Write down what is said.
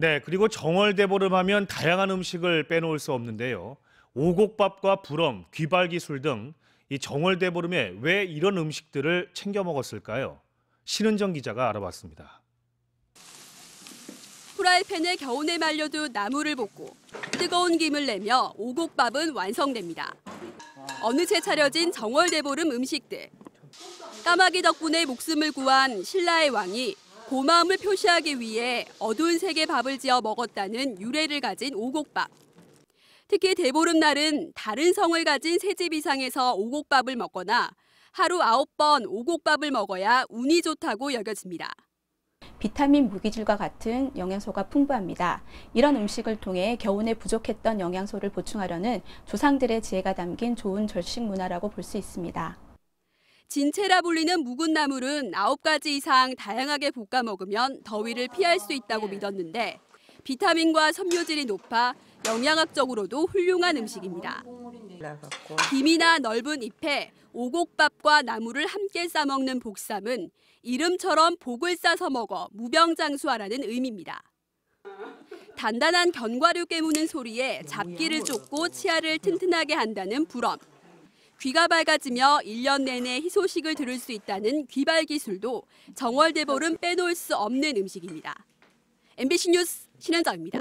네, 그리고 정월대보름 하면 다양한 음식을 빼놓을 수 없는데요. 오곡밥과 부럼, 귀발기술 등 이 정월대보름에 왜 이런 음식들을 챙겨 먹었을까요? 신은정 기자가 알아봤습니다. 프라이팬에 겨운에 말려둔 나물을 볶고 뜨거운 김을 내며 오곡밥은 완성됩니다. 어느새 차려진 정월대보름 음식들. 까마귀 덕분에 목숨을 구한 신라의 왕이 고마움을 표시하기 위해 어두운 색의 밥을 지어 먹었다는 유래를 가진 오곡밥. 특히 대보름 날은 다른 성을 가진 새집 이상에서 오곡밥을 먹거나 하루 9번 오곡밥을 먹어야 운이 좋다고 여겨집니다. 비타민 무기질과 같은 영양소가 풍부합니다. 이런 음식을 통해 겨우내 부족했던 영양소를 보충하려는 조상들의 지혜가 담긴 좋은 절식 문화라고 볼 수 있습니다. 진채라 불리는 묵은 나물은 9가지 이상 다양하게 볶아 먹으면 더위를 피할 수 있다고 믿었는데 비타민과 섬유질이 높아 영양학적으로도 훌륭한 음식입니다. 김이나 넓은 잎에 오곡밥과 나물을 함께 싸먹는 복삼은 이름처럼 복을 싸서 먹어 무병장수하라는 의미입니다. 단단한 견과류 깨무는 소리에 잡기를 쫓고 치아를 튼튼하게 한다는 불엄. 귀가 밝아지며 1년 내내 희소식을 들을 수 있다는 귀발 기술도 정월대보름 빼놓을 수 없는 음식입니다. MBC 뉴스 신현정입니다.